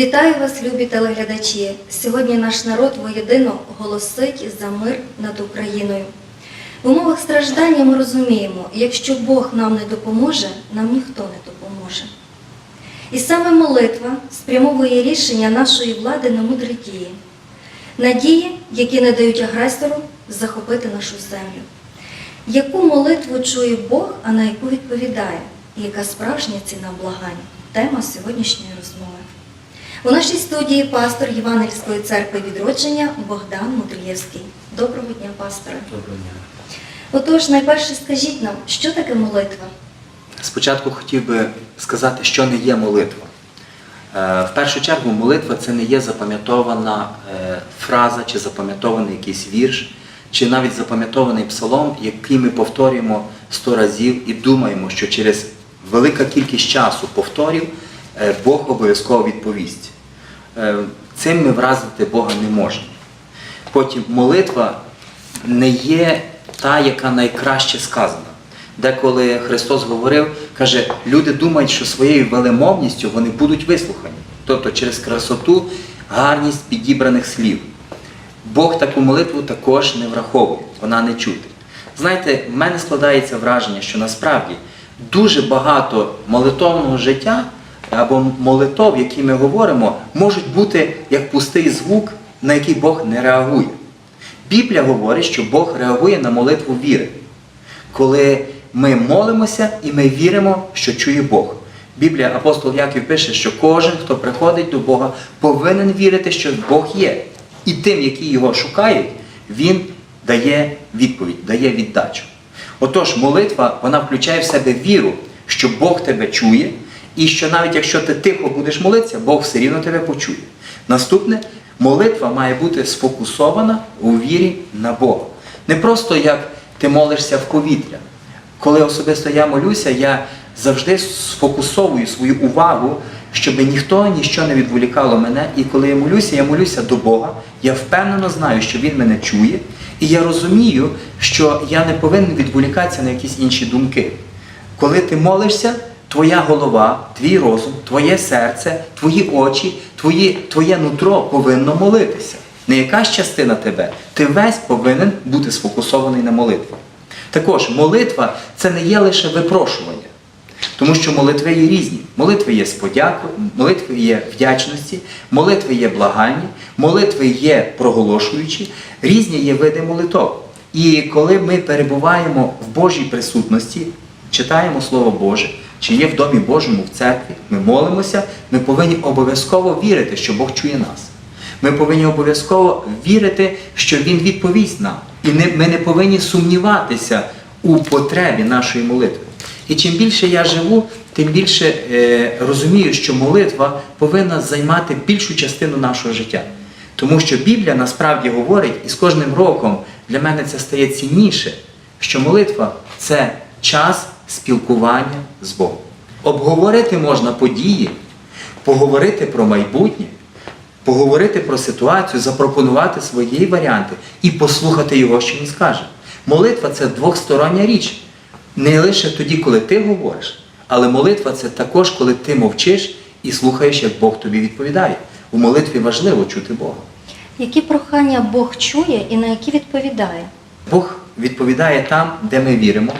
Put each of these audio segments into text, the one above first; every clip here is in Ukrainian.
Вітаю вас, любі телеглядачі! Сьогодні наш народ воєдино голосить за мир над Україною. В умовах страждання ми розуміємо, якщо Бог нам не допоможе, нам ніхто не допоможе. І саме молитва спрямовує рішення нашої влади на мудрі дії, надії, які не дають агресору захопити нашу землю. Яку молитву чує Бог, а на яку відповідає, і яка справжня ціна благань? Тема сьогоднішньої розмови. У нашій студії пастор Євангельської церкви відродження Богдан Мудрієвський. Доброго дня, пасторе. Доброго дня. Отож, найперше скажіть нам, що таке молитва? Спочатку хотів би сказати, що не є молитва. Е, В першу чергу, молитва це не є запам'ятована е, фраза чи запам'ятований якийсь вірш, чи навіть запам'ятований псалом, який ми повторюємо сто разів і думаємо, що через велика кількість часу повторів е, Бог обов'язково відповість. Е, Цим ми вразити Бога не можемо. Потім молитва не є та, яка найкраще сказана. Деколи Христос говорив, каже, люди думають, що своєю велемовністю вони будуть вислухані. Тобто через красоту, гарність підібраних слів. Бог таку молитву також не враховує, вона не чути. Знаєте, в мене складається враження, що насправді дуже багато молитовного життя або молитов, які ми говоримо, можуть бути як пустий звук, на який Бог не реагує. Біблія говорить, що Бог реагує на молитву віри, коли ми молимося і ми віримо, що чує Бог. Біблія апостол Яків пише, що кожен, хто приходить до Бога, повинен вірити, що Бог є. І тим, які його шукають, він дає відповідь, дає віддачу. Отож, молитва вона включає в себе віру, що Бог тебе чує, і що навіть якщо ти тихо будеш молитися, Бог все рівно тебе почує. Наступне, молитва має бути сфокусована у вірі на Бога. Не просто як ти молишся в повітря. Коли особисто я молюся, я завжди сфокусовую свою увагу, щоб ніхто ніщо не відволікало мене. І коли я молюся, я молюся до Бога, я впевнено знаю, що Він мене чує, і я розумію, що я не повинен відволікатися на якісь інші думки. Коли ти молишся, твоя голова, твій розум, твоє серце, твої очі, твої, твоє нутро повинно молитися. Не якась частина тебе, ти весь повинен бути сфокусований на молитві. Також молитва це не є лише випрошування, тому що молитви є різні. Молитви є з подякою, молитви є вдячності, молитви є благальні, молитви є проголошуючі, різні є види молитов. І коли ми перебуваємо в Божій присутності, читаємо Слово Боже, чи є в Домі Божому в церкві, ми молимося, ми повинні обов'язково вірити, що Бог чує нас. Ми повинні обов'язково вірити, що Він відповість нам. І ми не повинні сумніватися у потребі нашої молитви. І чим більше я живу, тим більше е, розумію, що молитва повинна займати більшу частину нашого життя. Тому що Біблія насправді говорить, і з кожним роком для мене це стає цінніше, що молитва це час спілкування з Богом. Обговорити можна події, поговорити про майбутнє, поговорити про ситуацію, запропонувати свої варіанти і послухати його, що він скаже. Молитва це двохстороння річ. Не лише тоді, коли ти говориш, але молитва це також, коли ти мовчиш і слухаєш, як Бог тобі відповідає. У молитві важливо чути Бога. Які прохання Бог чує і на які відповідає? Бог відповідає там, де ми віримо.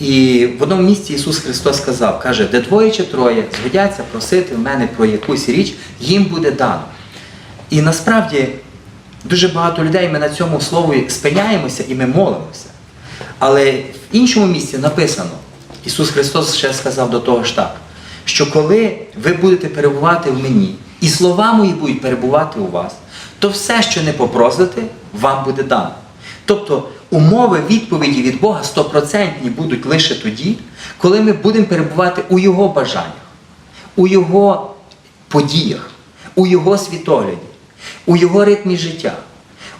І в одному місці Ісус Христос сказав, каже, де двоє чи троє згодяться просити в мене про якусь річ, їм буде дано. І насправді дуже багато людей ми на цьому слові спиняємося і ми молимося. Але в іншому місці написано, Ісус Христос ще сказав до того ж так, що коли ви будете перебувати в мені, і слова мої будуть перебувати у вас, то все, що не попросите, вам буде дано. Тобто умови відповіді від Бога стопроцентні будуть лише тоді, коли ми будемо перебувати у Його бажаннях, у Його подіях, у Його світогляді, у Його ритмі життя.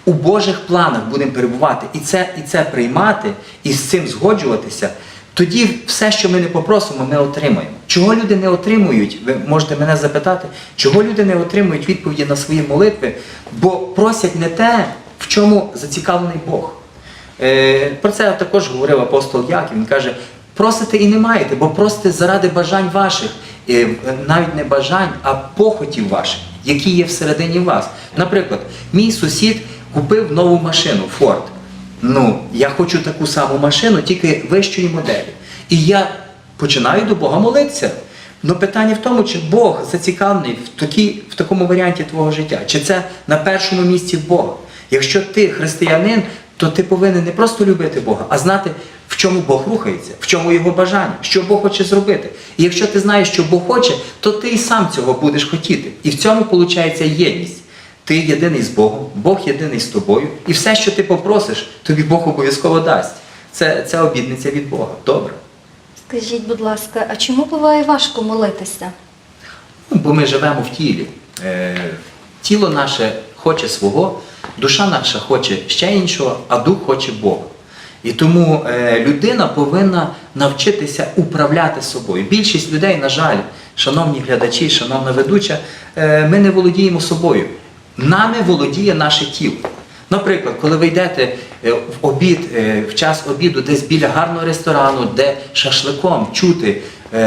У Божих планах будемо перебувати і це, і це приймати, і з цим згоджуватися, тоді все, що ми не попросимо, ми отримаємо. Чого люди не отримують? Ви можете мене запитати, чого люди не отримують відповіді на свої молитви, бо просять не те, в чому зацікавлений Бог. Е, про це також говорив апостол Яків. Він каже: просите і не маєте, бо просите заради бажань ваших, е, навіть не бажань, а похотів ваших, які є всередині вас. Наприклад, мій сусід купив нову машину Ford. Ну, я хочу таку саму машину, тільки вищої моделі. І я починаю до Бога молитися. Ну питання в тому, чи Бог зацікавлений в, такій, в такому варіанті твого життя, чи це на першому місці Бога. Якщо ти християнин, то ти повинен не просто любити Бога, а знати, в чому Бог рухається, в чому його бажання, що Бог хоче зробити. І якщо ти знаєш, що Бог хоче, то ти і сам цього будеш хотіти. І в цьому виходить єдність. Ти єдиний з Богом, Бог єдиний з тобою, і все, що ти попросиш, тобі Бог обов'язково дасть. Це, це обідниця від Бога. Добре. Скажіть, будь ласка, а чому буває важко молитися? Ну, Бо ми живемо в тілі. Е, тіло наше хоче свого, душа наша хоче ще іншого, а дух хоче Бога. І тому е, людина повинна навчитися управляти собою. Більшість людей, на жаль, шановні глядачі, шановна ведуча, е, ми не володіємо собою. Нами володіє наше тіло. Наприклад, коли ви йдете е, в обід, в час обіду, десь біля гарного ресторану, де шашликом чути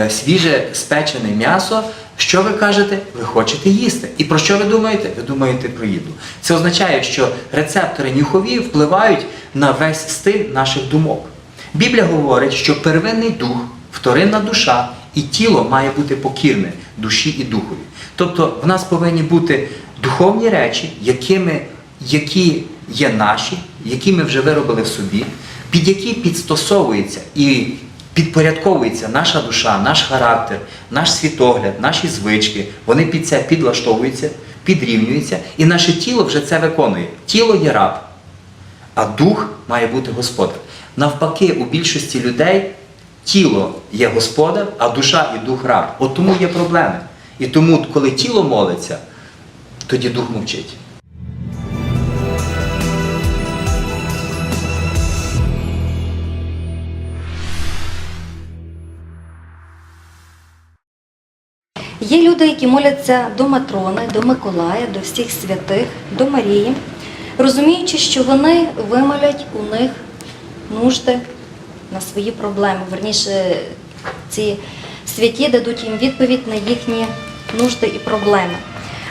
свіже спечене м'ясо, що ви кажете? Ви хочете їсти. І про що ви думаєте? Ви думаєте про їду. Це означає, що рецептори нюхові впливають на весь стиль наших думок. Біблія говорить, що первинний дух, вторинна душа і тіло має бути покірне душі і духові. Тобто в нас повинні бути духовні речі, якими, які є наші, які ми вже виробили в собі, під які підстосовується і підпорядковується наша душа, наш характер, наш світогляд, наші звички. Вони під це підлаштовуються, підрівнюються, і наше тіло вже це виконує. Тіло є раб, а дух має бути господар. Навпаки, у більшості людей тіло є господар, а душа і дух раб. От тому є проблеми. І тому, коли тіло молиться, тоді дух мовчить. Люди, які моляться до Матрони, до Миколая, до всіх святих, до Марії, розуміючи, що вони вимолять у них нужди на свої проблеми. Верніше, ці святі дадуть їм відповідь на їхні нужди і проблеми.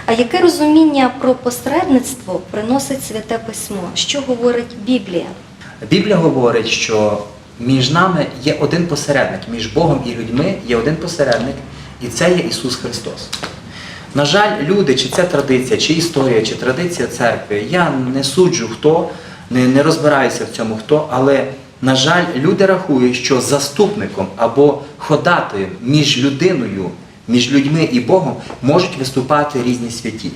А яке розуміння про посередництво приносить святе письмо? Що говорить Біблія? Біблія говорить, що між нами є один посередник, між Богом і людьми є один посередник, і це є Ісус Христос. На жаль, люди, чи це традиція, чи історія, чи традиція церкви, я не суджу хто, не, не розбираюся в цьому хто, але, на жаль, люди рахують, що заступником або ходатаєм між людиною, між людьми і Богом можуть виступати різні святі.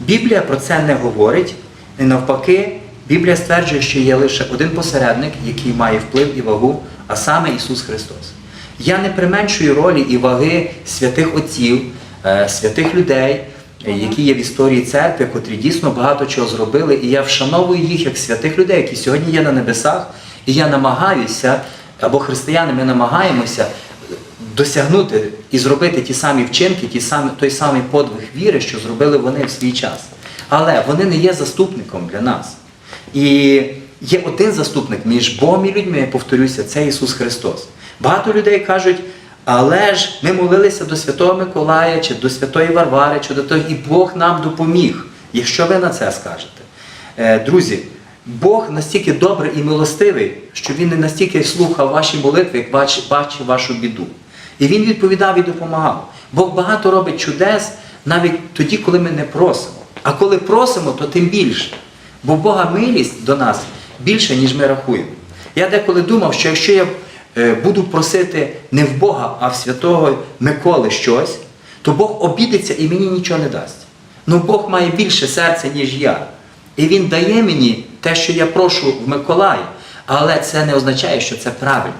Біблія про це не говорить, і навпаки, Біблія стверджує, що є лише один посередник, який має вплив і вагу, а саме Ісус Христос. Я не применшую ролі і ваги святих отців, е, святих людей, е, які є в історії церкви, котрі дійсно багато чого зробили, і я вшановую їх як святих людей, які сьогодні є на небесах, і я намагаюся, або християни, ми намагаємося досягнути і зробити ті самі вчинки, ті самі, той самий подвиг віри, що зробили вони в свій час. Але вони не є заступником для нас. І є один заступник між Богом і людьми, я повторюся, це Ісус Христос. Багато людей кажуть, але ж ми молилися до Святого Миколая, чи до Святої Варвари, чи до того, і Бог нам допоміг. Якщо ви на це скажете. Е, Друзі, Бог настільки добрий і милостивий, що Він не настільки слухав ваші молитви, як бачив вашу біду. І Він відповідав і допомагав. Бог багато робить чудес навіть тоді, коли ми не просимо. А коли просимо, то тим більше. Бо Бога милість до нас більше, ніж ми рахуємо. Я деколи думав, що якщо я буду просити не в Бога, а в святого Миколи щось, то Бог обідеться і мені нічого не дасть. Ну Бог має більше серця, ніж я. І Він дає мені те, що я прошу в Миколая, але це не означає, що це правильно.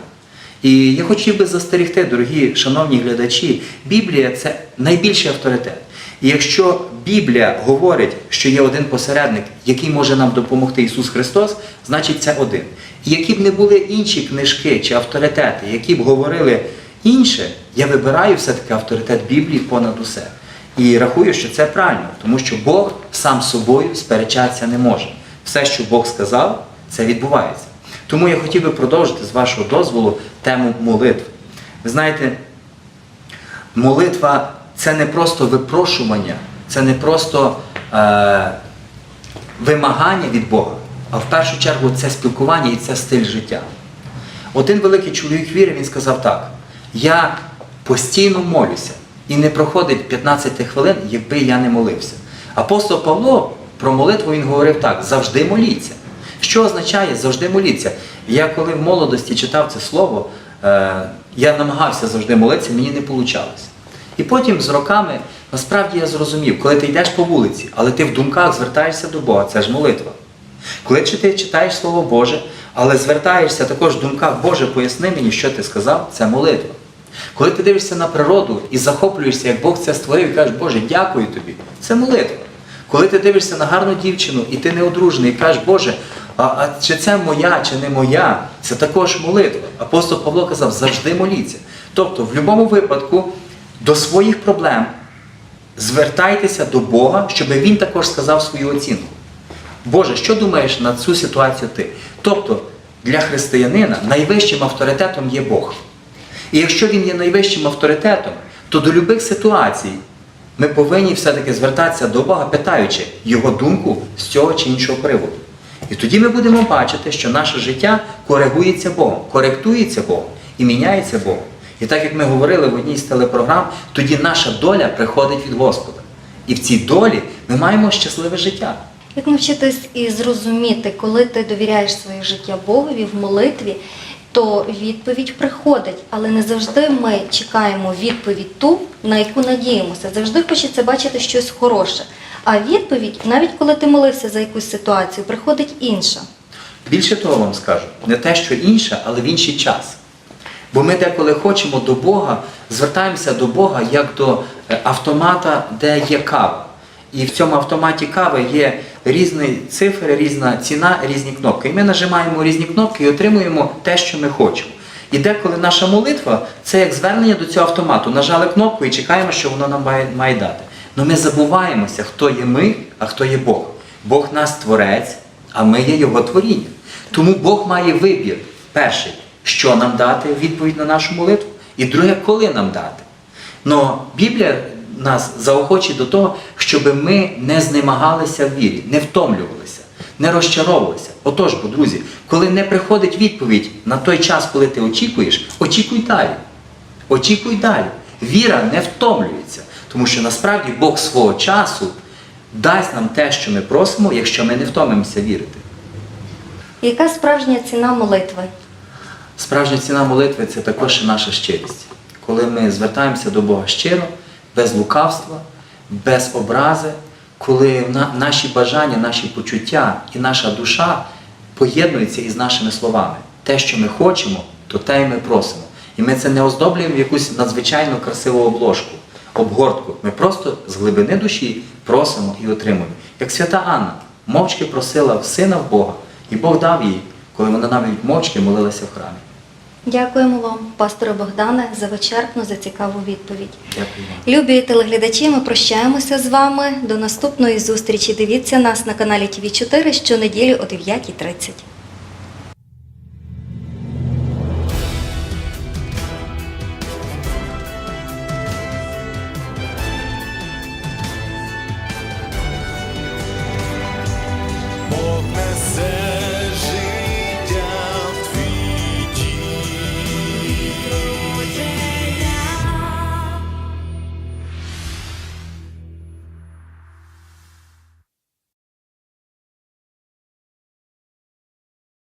І я хотів би застерегти, дорогі шановні глядачі, Біблія це найбільший авторитет. І якщо Біблія говорить, що є один посередник, який може нам допомогти Ісус Христос, значить це один. І які б не були інші книжки чи авторитети, які б говорили інше, я вибираю все-таки авторитет Біблії понад усе. І рахую, що це правильно, тому що Бог сам собою сперечатися не може. Все, що Бог сказав, це відбувається. Тому я хотів би продовжити з вашого дозволу тему молитви. Ви знаєте, Молитва це не просто випрошування, це не просто е, вимагання від Бога, а в першу чергу це спілкування і це стиль життя. Один великий чоловік віри, він сказав так: я постійно молюся, і не проходить 15 хвилин, якби я не молився. Апостол Павло про молитву він говорив так: завжди моліться. Що означає завжди моліться? Я коли в молодості читав це слово, е, я намагався завжди молитися, мені не вийшло. І потім з роками насправді я зрозумів, коли ти йдеш по вулиці, але ти в думках звертаєшся до Бога, це ж молитва. Коли ти читаєш Слово Боже, але звертаєшся також в думках, Боже, поясни мені, що ти сказав, це молитва. Коли ти дивишся на природу і захоплюєшся, як Бог це створив, і кажеш, Боже, дякую тобі, це молитва. Коли ти дивишся на гарну дівчину і ти не одружений, і кажеш, Боже, а, а чи це моя, чи не моя, це також молитва. Апостол Павло казав, завжди моліться. Тобто, в будь-якому випадку до своїх проблем звертайтеся до Бога, щоб Він також сказав свою оцінку. Боже, що думаєш на цю ситуацію ти? Тобто для християнина найвищим авторитетом є Бог. І якщо він є найвищим авторитетом, то до любих ситуацій ми повинні все-таки звертатися до Бога, питаючи його думку з цього чи іншого приводу. І тоді ми будемо бачити, що наше життя коригується Богом, коректується Богом і міняється Богом. І так як ми говорили в одній з телепрограм, тоді наша доля приходить від Господа. І в цій долі ми маємо щасливе життя. Як навчитись і зрозуміти, коли ти довіряєш своє життя Богові в молитві, то відповідь приходить, але не завжди ми чекаємо відповідь ту, на яку надіємося. Завжди хочеться бачити щось хороше. А відповідь, навіть коли ти молився за якусь ситуацію, приходить інша. Більше того вам скажу, не те, що інше, але в інший час. Бо ми деколи хочемо до Бога, звертаємося до Бога як до е, автомата, де є кава. І в цьому автоматі кави є різні цифри, різна ціна, різні кнопки. І ми нажимаємо різні кнопки і отримуємо те, що ми хочемо. І деколи наша молитва це як звернення до цього автомату. Нажали кнопку і чекаємо, що воно нам має, має дати. Но ми забуваємося, хто є ми, а хто є Бог. Бог нас творець, а ми є Його творіння. Тому Бог має вибір. Перший, що нам дати відповідь на нашу молитву, і друге, коли нам дати. Но Біблія нас заохочить до того, щоб ми не знемагалися в вірі, не втомлювалися, не розчаровувалися. Отож, бо, друзі, коли не приходить відповідь на той час, коли ти очікуєш, очікуй далі. Очікуй далі. Віра не втомлюється, тому що насправді Бог свого часу дасть нам те, що ми просимо, якщо ми не втомимося вірити. Яка справжня ціна молитви? Справжня ціна молитви це також і наша щирість. Коли ми звертаємося до Бога щиро, без лукавства, без образи, коли наші бажання, наші почуття і наша душа поєднуються із нашими словами. Те, що ми хочемо, то те і ми просимо. І ми це не оздоблюємо в якусь надзвичайно красиву обложку, обгортку. Ми просто з глибини душі просимо і отримуємо. Як свята Анна мовчки просила в сина в Бога, і Бог дав їй, коли вона навіть мовчки молилася в храмі. Дякуємо вам, пасторе Богдане, за вичерпну, за цікаву відповідь. Дякую. Любі телеглядачі, ми прощаємося з вами. До наступної зустрічі. Дивіться нас на каналі ТВ 4 щонеділі о 9.30.